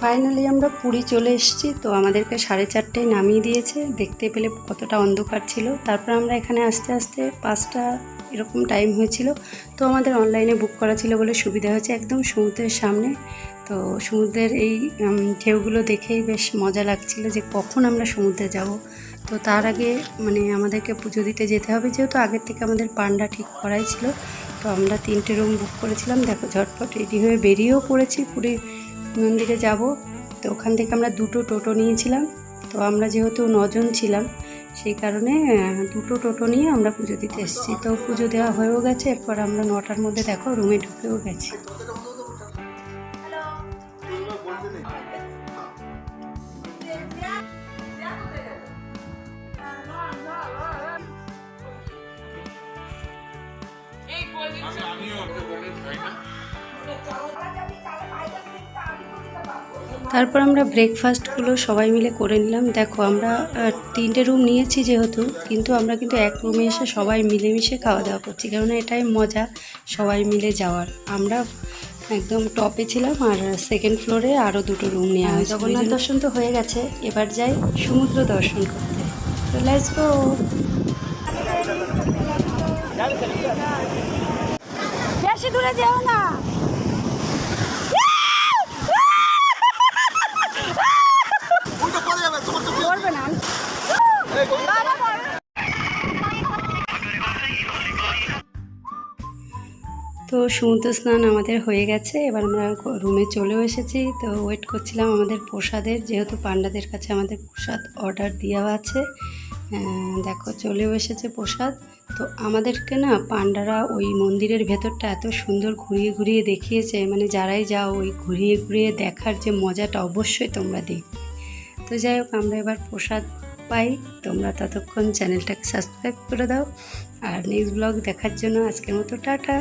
Finally আমরা পুরী চলে এসেছি, তো আমাদেরকে সাড়ে চারটেয় নামিয়ে দিয়েছে। দেখতে পেলে কতটা অন্ধকার ছিল। তারপর আমরা এখানে আস্তে আস্তে পাঁচটা এরকম টাইম হয়েছিল। তো আমাদের অনলাইনে বুক করা ছিল বলে সুবিধা হয়েছে একদম সমুদ্রের সামনে। তো সমুদ্রের এই ঢেউগুলো দেখেই বেশ মজা লাগছিল যে কখন আমরা সমুদ্রে যাব। তো তার আগে মানে আমাদেরকে পুজো দিতে যেতে হবে, যেহেতু আগের থেকে আমাদের পান্ডা ঠিক করাই ছিল। তো আমরা তিনটে রুম বুক করেছিলাম। দেখো ঝটপট রেডি হয়ে বেরিয়েও পড়েছি পুরী। মন্দিরে যাব তো ওখান থেকে আমরা দুটো টোটো নিয়েছিলাম। তো আমরা যেহেতু নজন ছিলাম সেই কারণে দুটো টোটো নিয়ে আমরা পুজো দিতে এসেছি। তো পুজো দেওয়া হয়েও গেছে এরপর আমরা নটার মধ্যে দেখো রুমে ঢুকেও গেছি। তারপর আমরা ব্রেকফাস্টগুলো সবাই মিলে করে নিলাম। দেখো আমরা তিনটে রুম নিয়েছি যেহেতু কিন্তু আমরা কিন্তু এক রুমে এসে সবাই মিলেমিশে খাওয়া দাওয়া করছি কেননা এটাই মজা সবাই মিলে যাওয়ার। আমরা একদম টপে ছিলাম আর সেকেন্ড ফ্লোরে আরও দুটো রুম নেওয়া হয়েছে জগন্নাথ দর্শন তো হয়ে গেছে এবার যাই সমুদ্র দর্শন করতে। তো লেটস গো বেশি দূরে যেও না! করবে না। তো সমুদ্র স্নান আমাদের হয়ে গেছে, এবার আমরা রুমে চলেও এসেছি। তো ওয়েট করছিলাম আমাদের প্রসাদের, যেহেতু পান্ডাদের কাছে আমাদের প্রসাদ অর্ডার দেওয়া আছে দেখো চলেও এসেছে প্রসাদ। তো আমাদেরকে না পান্ডারা ওই মন্দিরের ভেতরটা এত সুন্দর ঘুরিয়ে ঘুরিয়ে দেখিয়েছে মানে যারাই যাও ওই ঘুরিয়ে ঘুরিয়ে দেখার যে মজাটা অবশ্যই তোমরা দেখবে। তো যাই হোক, আমরা এবার প্রসাদ পাই। তোমরা ততক্ষণ চ্যানেলটাকে সাবস্ক্রাইব করে দাও। আর নেক্সট ব্লগ দেখার জন্য আজকের মতো টাটা।